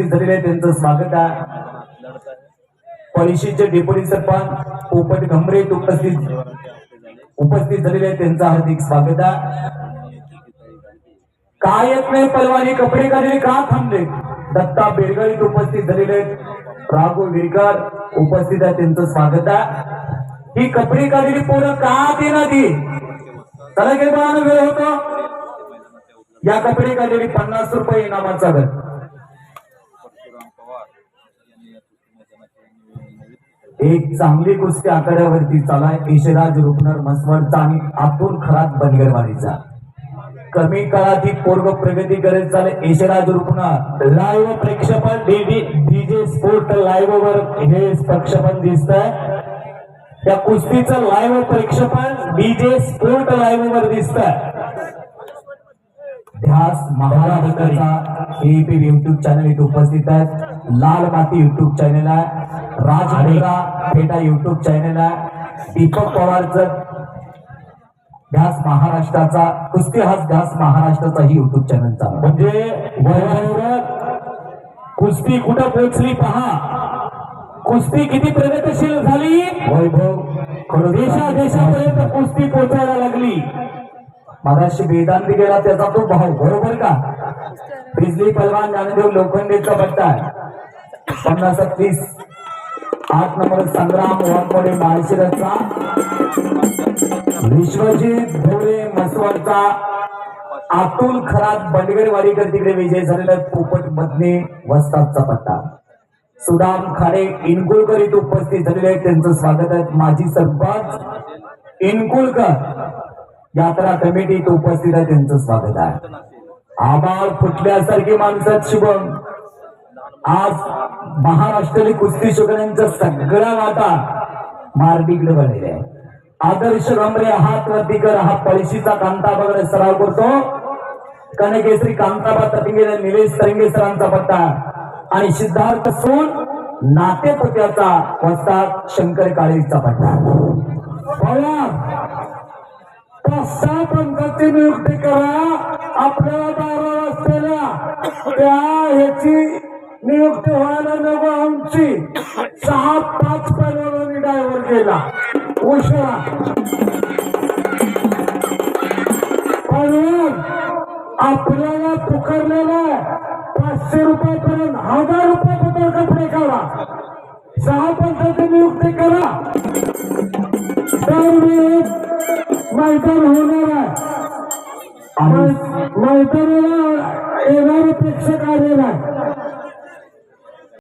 उपस्थित झालेले आहे त्यांचं. स्वागत आहे. पळशीचे डेप्युटी सरपंच पोपट घमरे उपस्थित उपस्थित झालेले आहे त्यांचं हार्दिक स्वागत आहे. काय येत नाही पलवानी कपडे काढले का थांबले? दत्ता बेरगळीत उपस्थित झालेले आहेत. राघव विरकर उपस्थित आहे त्यांचं स्वागत आहे. ही कपडे काढलेली पोरं का देणार ती? चला गेला वेळ होतो. या कपडे काढलेली पन्नास रुपये इनामाचा घर. एक चांगली कुस्ती आखाड्यावरती चालाय यशराज रुपनर मसवडचा आणि आतून खरात बनगरवाडीचा. कमी काळात ही पोर्ग प्रगती करत चालय यशराज रुपनर. लाईव्ह प्रेक्षपण डीडी डीजे स्पोर्ट लाईव्ह वर हे प्रक्षेपण दिसत आहे त्या कुस्तीचं लाईव्ह प्रेक्षपण डीजे स्पोर्ट लाईव्ह वर दिसत आहे ध्यास महाराष्ट्राचा एपी युट्यूब चॅनल इथे उपस्थित आहेत. लाल माती युट्यूब चॅनल आहे. राज हरेरा फेटा युट्यूब चॅनल आहे. दीपक पवारचं ध्यास महाराष्ट्राचा कुस्ती हाच ध्यास महाराष्ट्राचा ही युट्यूब चॅनल चालू आहे. म्हणजे वयावर कुस्ती कुठं पोहोचली पहा. कुस्ती किती प्रगतशील झाली? वैभव देशा देशापर्यंत कुस्ती पोहोचायला लागली. मगाशी वेदांती गेला त्याचा तो भाऊ बरोबर का? बिजली पलवान ज्ञानदेव लोखंडेचा पट्टा आहे. पन्नास तीस. आठ नंबर संग्राम वाघमोडे माळशिरसचा. विश्वजित भोरे मसवडचा अतुल खरात बंडगरवाडीकर तिकडे विजय झालेला पोपट मधने वस्तादचा पट्टा सुदाम खाडे इनकुलकर इथे उपस्थित झालेले आहेत. त्यांचं स्वागत आहे माजी सरपंच इनकुलकर. यात्रा कमिटी इथे उपस्थित आहे. त्यांचं स्वागत आहे. आबाळ फुटल्यासारखी माणसात शुभम. आज महाराष्ट्रातील कुस्ती शुगरांचा सगळा वाटा मारडीकडे बनलेला आहे. आदर्श गमरे हात वरती कर हा पळशीचा कांता वगैरे सराव करतो. कनकेश्री कांताबा तटिंगे निलेश तरंगे सरांचा पट्टा आणि सिद्धार्थ सोन नातेपुत्याचा वस्ता शंकर काळेचा पट्टा सहा नियुक्ती करा. आपल्याला दारावर असलेल्या त्या ह्याची नियुक्त व्हायला नको आमची सहा पाच पैलवानांनी ड्रायव्हर गेला. उशिरा. पैलवान आपल्याला पुकारलेला पाचशे रुपयापर्यंत हजार रुपयापर्यंत कपडे काढा? सहा पंचाची नियुक्ती करा. त्यावेळी मैदान होणार आहे. मैदानाला येणारे प्रेक्षक आलेला आहे